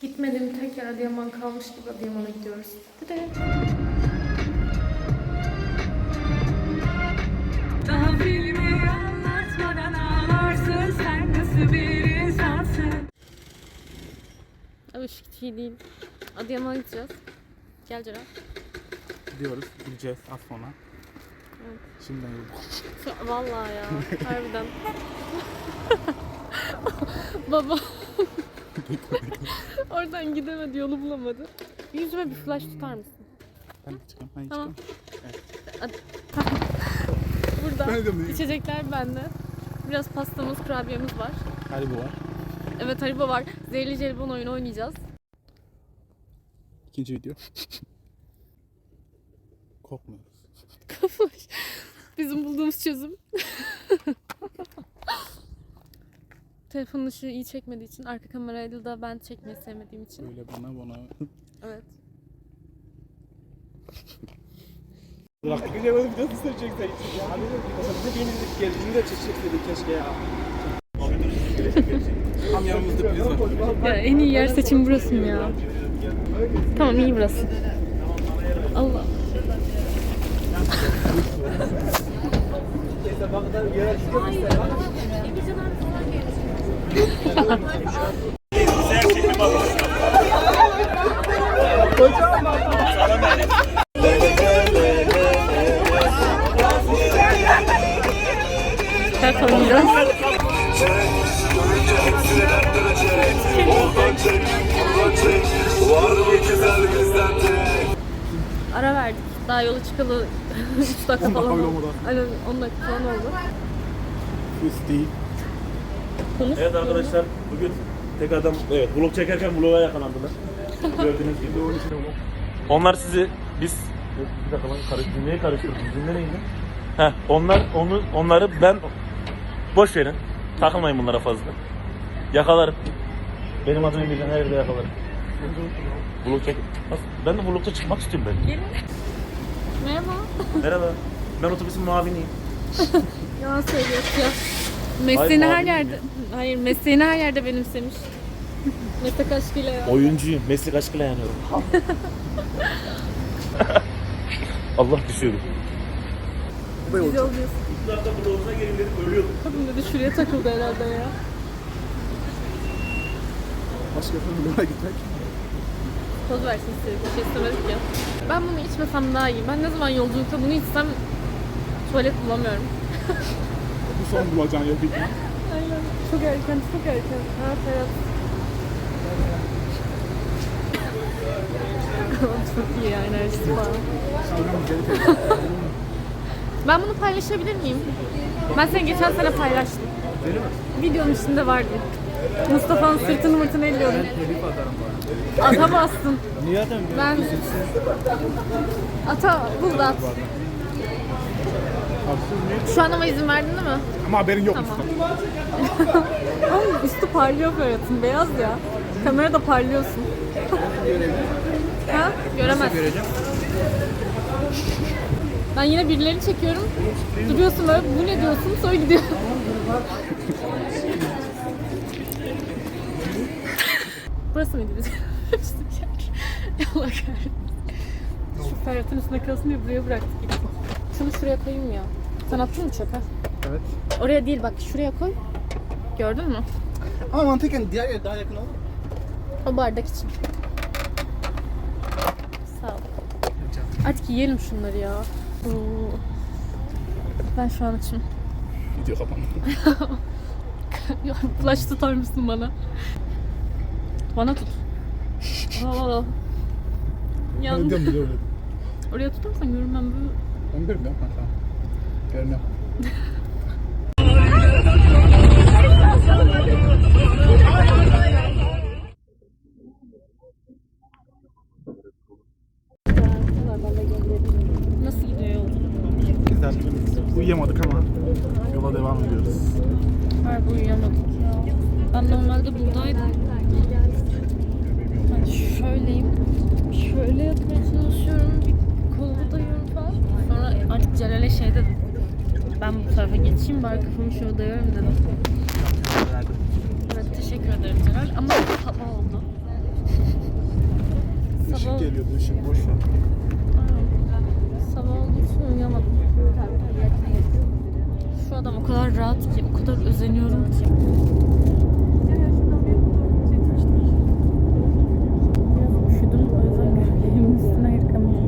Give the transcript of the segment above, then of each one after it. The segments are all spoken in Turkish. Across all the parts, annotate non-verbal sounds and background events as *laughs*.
Gitmediğim tek yer Adıyaman kalmış gibi Adıyaman'a gidiyoruz. Hadi. Daha filmi anlatmadan ağlarsın sen nasıl bir insansın Ama şu şey değil. Adıyaman'a gideceğiz. Gel Ceren. Gidiyoruz, gideceğiz az sonra. Evet. Şimdiden yoruldum. *laughs* Vallahi ya. Harbiden. *laughs* *laughs* Baba. Oradan gidemedi, yolu bulamadı. Yüzüme bir flash tutar mısın? Ben çıkayım, ben Tamam. çıkayım. *laughs* Burada. Ben de. İçecekler bende. Biraz pastamız, kurabiyemiz var. Haribo var. Evet Haribo var. Zehirli jelibon oyunu oynayacağız. İkinci video. *laughs* Korkmuyoruz. Bizim bulduğumuz çözüm. *laughs* Telefonun ışığı iyi çekmediği için, arka kamerayla da ben çekmeyi sevmediğim için. Böyle bana bana. Evet. Bırak. Güzel onu bir nasıl söyleyeceksen. Abi bize yenildik geldiğinde çekecektik keşke ya. Tam yanımızda prizma. Ya en iyi yer seçim burası mı ya? Tamam iyi burası. Allah. Her tanıyacağız. Ara verdik. Daha yola çıkalı 3 dakika 10 falan oldu. Aynen 10 dakika falan oldu. Üst Konuş. Evet arkadaşlar bugün tek adam evet vlog çekerken vloga yakalandılar. *laughs* Gördüğünüz gibi. Onlar sizi biz bir dakika lan karış, cümleyi karıştırdım. Cümle neydi? Heh, onlar onu onları ben boş verin. Takılmayın bunlara fazla. Yakalarım. Benim adımı bilen her yerde yakalarım. Vlog çek. Nasıl? Ben de vlogta çıkmak istiyorum ben. Gelin. Merhaba. Merhaba. Ben otobüsün muaviniyim. *laughs* Yalan söylüyorsun ya. Mesleğini Hayır, her abi yerde... Hayır, mesleğini her yerde benimsemiş. *laughs* Meslek aşkıyla ya. Oyuncuyum. Meslek aşkıyla yanıyorum. *laughs* Allah düşüyorum. Güzel oluyorsun. Bu dakika vloguna gelinleri ölüyordum. Kadın dedi şuraya takıldı herhalde ya. Başka bir yola gitmek. Poz versin istedik. Bir şey istemedik ya. Ben bunu içmesem daha iyi. Ben ne zaman yolculukta bunu içsem tuvalet bulamıyorum. *laughs* Son bulacağın bir Aynen. Çok erken, çok erken. Ha Ferhat. çok iyi enerjisi falan. Ben bunu paylaşabilir miyim? Ben seni geçen sene paylaştım. Öyle mi? Videonun içinde vardı. Mustafa'nın sırtını mırtını elliyordum. Telif atarım bana. Ata bastın. Niye atarım? Ben... Ata bul da at. Şu an ama izin verdin değil mi? Ama haberin yok Tamam. Mustafa. *laughs* Oğlum üstü parlıyor Ferhat'ın. Beyaz ya. Kamerada parlıyorsun. *laughs* ha? Göremez. Göreceğim. Ben yine birilerini çekiyorum. Duruyorsun böyle bu ne diyorsun sonra gidiyor. *laughs* Burası mıydı bizim? Allah kahretsin. Şu Ferhat'ın üstüne kalsın diye buraya bıraktık. Şunu şuraya koyayım ya. Sen attın mı çöpe? Evet. Oraya değil bak şuraya koy. Gördün mü? Ama mantıken diğer yer daha yakın olur. O bardak için. Sağ ol. Artık yiyelim şunları ya. Oo. Ben şu an açım. Video kapandı. *laughs* Flash tutar mısın bana? Bana tut. *laughs* Aa. Ben Yandı. diyorum biliyorum. Oraya tutarsan görünmem böyle. Ben görmüyorum kanka. Görmüyorum. Nasıl gidiyor yol? Güzel. Uyuyamadık ama yola devam ediyoruz. Harbi uyuyamadık ya. Ben normalde buradaydım. Ben şöyleyim. Şöyle yatmaya çalışıyorum. Bir kolumu dayıyorum falan. Celal'e şey dedim. Ben bu tarafa geçeyim bari kafamı şöyle dayıyorum dedim. Evet teşekkür ederim Celal. Ama hava oldu. geliyordu ışık boş ver. Sabah olduğu için uyuyamadım. Şu adam o kadar rahat ki, o kadar özeniyorum ki. Biraz üşüdüm, o yüzden gömleğimin üstüne yırkamıştım.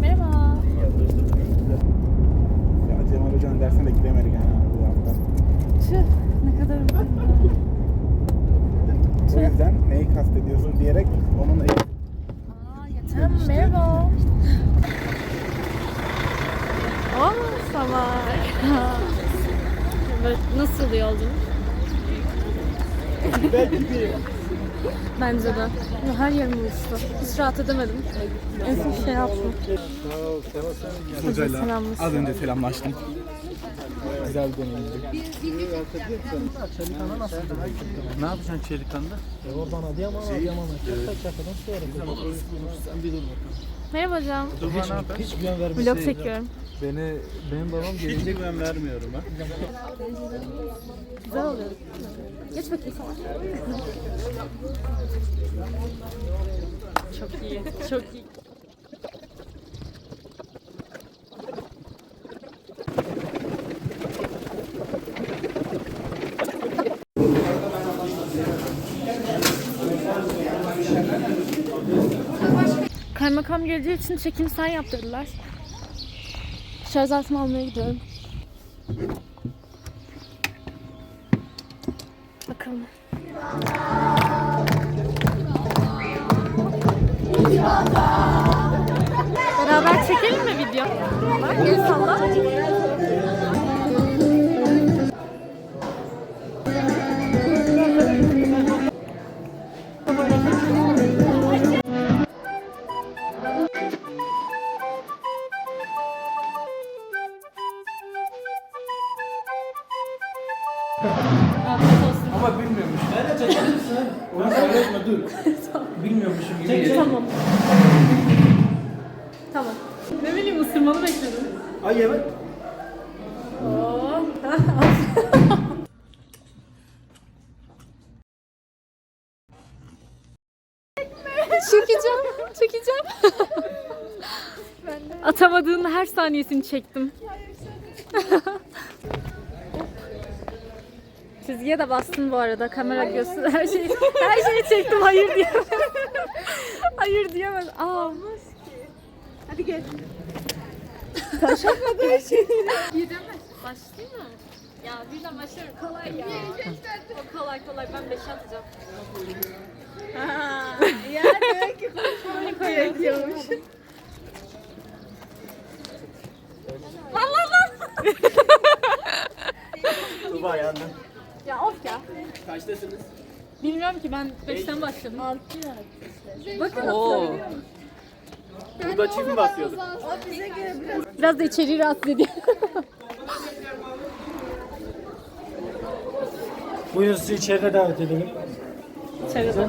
Merhaba. Ya Cemal Hoca'nın dersine de gidemedik yani bu hafta. Tüh, ne kadar üzüldüm. O yüzden neyi kastediyorsun onun eğitim Aa, yeter. Merhaba. Oh, sabah. Nasıl yolculuk? güzel gibi. Bence de. Her yerim uyuştu. Hiç rahat edemedim. En son şey yaptım. Hocayla az önce selamlaştım. Güzel bir deneyimdi. Ne yapacaksın Çelikan'da? Merhaba hocam. Hiç güven vermesin. Vlog çekiyorum. Beni, benim babam gelince güven vermiyorum ha. *laughs* Güzel oluyor. Geç bakayım sana. Çok iyi. Çok iyi. Kaymakam geleceği için çekim sen yaptırdılar. Şarj aletimi almaya gidiyorum. Bakalım. Beraber çekelim mi video? Bak el salla. Çekeceğim, çekeceğim. Atamadığın her saniyesini çektim. Çizgiye de bastın bu arada. Kamera göster. Her şeyi, her şeyi çektim. Hayır diyemem. Hayır diyemez. Aa. Hadi gel. Taşakmadı her şeyi. Baş- başlayayım mı? Ya birden başlıyorum. Kolay ya. O kolay kolay. Ben beşe atacağım. Ya demek ki konuşmayı koyuyormuş. Lan lan lan. Tuba yandım. Ya of ya. Kaçtasınız? Bilmiyorum ki ben 5'ten başladım. 6 Bakın Oo. Burada çift mi basıyorduk? Biraz da içeriği rahatsız ediyor. Buyurun sizi içeride davet edelim. İçeride.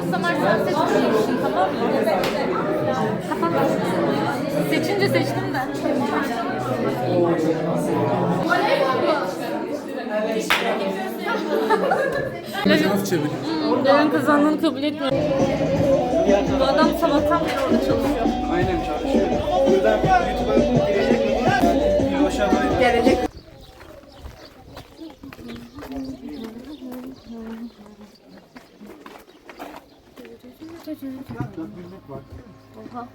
sen seçmeyeceksin tamam mı? Kapat. Seçince seçtim de. Hmm, Yarın kazandığını kabul etmiyorum. Bu adam sabahtan beri orada çalışıyor. Aynen çalışıyor. Buradan YouTube'a girecek mi? Oha.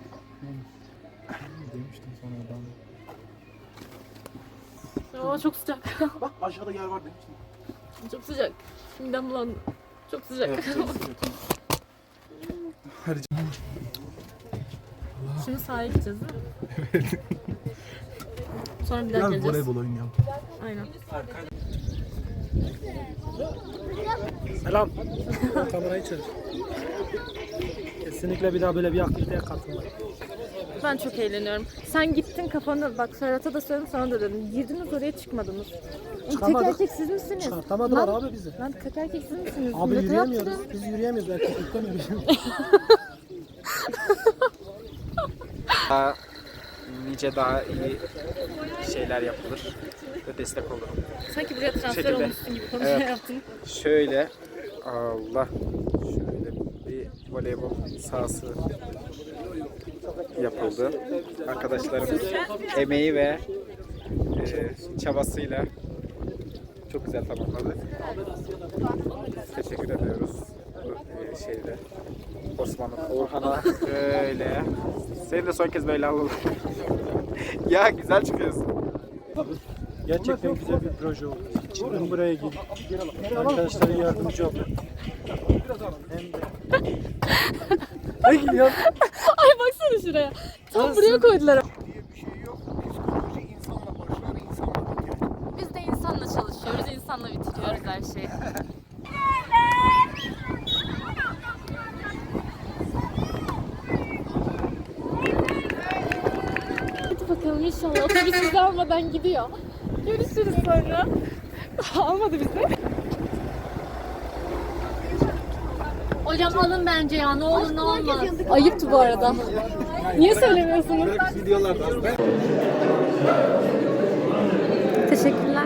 Demiştim sana adam. Oo, çok sıcak. Bak aşağıda yer var demiştim. çok sıcak. Midem bulandı. Çok sıcak. Hadi canım. Şimdi sahaya gideceğiz değil mi? Sonra bir daha Gel geleceğiz. voleybol oynayalım. Aynen. Selam. *laughs* Kamerayı çevir. Kesinlikle bir daha böyle bir aktiviteye katılma. Ben çok eğleniyorum. Sen gittin kafanda bak Serhat'a da söyledim sana da dedim. Girdiniz oraya çıkmadınız. Tek Çıkamadık. erkek siz misiniz? Çıkartamadılar abi bizi. Lan tek erkek siz misiniz? Abi Millete yürüyemiyoruz. yaptırın. Biz yürüyemiyoruz. Erkeklikten yürüyemiyoruz. *laughs* daha nice daha iyi şeyler yapılır ve destek olur. Sanki buraya transfer Şekilde. olmuşsun gibi konuşma Evet. yaptın. Şöyle Allah voleybol sahası yapıldı. Arkadaşlarımız emeği ve e, çabasıyla çok güzel tamamladı. Teşekkür ediyoruz bu e, şeyde. Osman'ın Orhan'a böyle. Seni de son kez böyle alalım. *laughs* ya güzel çıkıyorsun. Gerçekten güzel bir proje oldu. Şimdi buraya gidip arkadaşlara yardımcı olduk. Ne gülüyor? *laughs* Ay baksana şuraya. Tam buraya koydular. Biz de insanla çalışıyoruz, insanla bitiriyoruz her şeyi. Hadi bakalım inşallah otobüs bizi almadan gidiyor. Görüşürüz sonra. *laughs* Almadı bizi. Hocam alın bence ya ne olur ne olmaz. Ayıptı bu arada. Niye söylemiyorsunuz? Teşekkürler.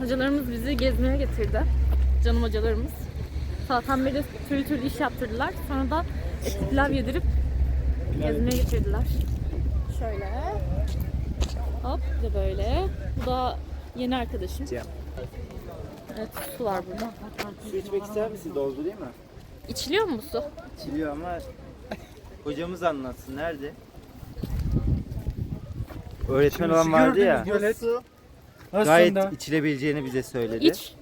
Hocalarımız bizi gezmeye getirdi. Canım hocalarımız. Sabahtan beri türlü türlü iş yaptırdılar. Sonra da et pilav yedirip gezmeye getirdiler. Şöyle. Hop bir de böyle. Bu da yeni arkadaşım. Evet su var burada. Su içmek ister misin? Doldu değil mi? İçiliyor mu su? İçiliyor ama hocamız anlatsın. Nerede? Öğretmen olan vardı ya. Nasıl Gayet içilebileceğini bize söyledi. İç.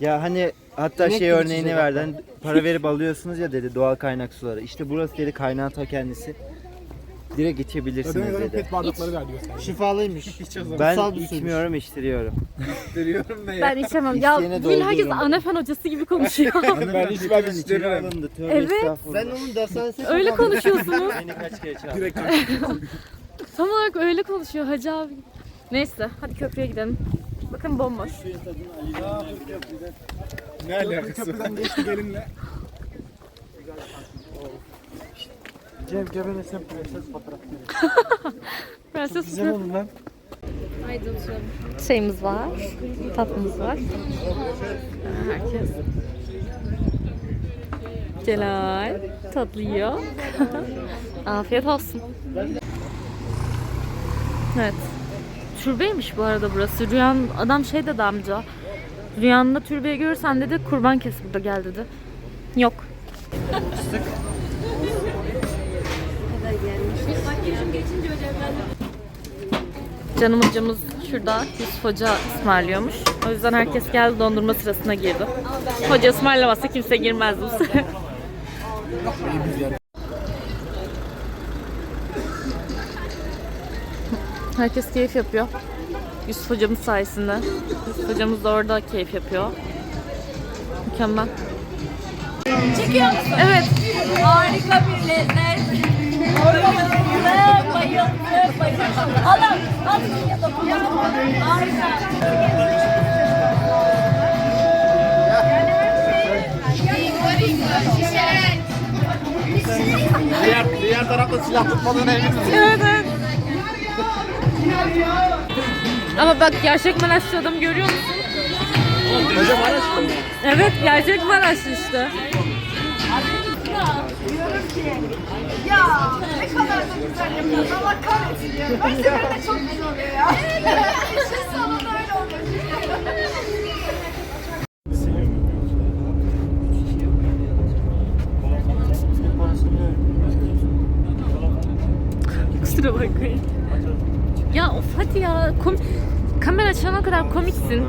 Ya hani hatta İnek şey gibi örneğini içecek verdi. Hani para verip alıyorsunuz ya dedi doğal kaynak suları. İşte burası dedi kaynağın ta kendisi. Direkt içebilirsiniz dedi. Pet bardakları ver diyor sen. Şifalıymış. *laughs* Ben Kutsal bir suymuş. içmiyorum içtiriyorum. Veriyorum da Ben içemem. Ya İsteyene bugün herkes doldururum. Anafen hocası gibi konuşuyor. *laughs* Ben içmem istiyorum. Alındı. Tövbe Evet. Ben onun dershanesi öyle konuşuyorsunuz. Beni kaç kere çağırdı. Direkt *laughs* Tam olarak öyle konuşuyor Hacı abi. Neyse hadi köprüye gidelim. Bakın bomboş. Ne alakası? Köprüden geçti gelinle. Cem sen prenses fotoğrafı. *laughs* Prenses Güzel oldu lan. Şeyimiz var. Tatlımız var. Herkes. Celal tatlı yiyor. *laughs* Afiyet olsun. Evet. Türbeymiş bu arada burası. Rüyan adam şey dedi amca. Rüyanda türbeyi görürsen dedi kurban kes burada gel dedi. Yok. Canım hocamız şurada Yusuf Hoca ısmarlıyormuş. O yüzden herkes geldi dondurma sırasına girdi. Hoca ısmarlamazsa kimse girmez bu. Herkes keyif yapıyor. Yusuf hocamız sayesinde. Yusuf hocamız da orada keyif yapıyor. Mükemmel. Çekiyor musun? Evet. Harika bir lezzet. Bayıldım, bayıldım, bayıldım. Alın, alın yapalım. Harika. Diğer, diğer tarafta silah tutmadığına emin misin? Evet, evet. Ama bak gerçek Maraşlı adam görüyor musun? Hocam Maraşlı mı? Evet, gerçek Maraşlı işte. Ya ne kadar da güzel yapıyorsun. Allah kahretsin ya. Her seferinde çok güzel oluyor ya. İşin sonunda öyle oluyor. Kusura bakmayın. Ya of hadi ya. Kom kamera açana kadar komiksin.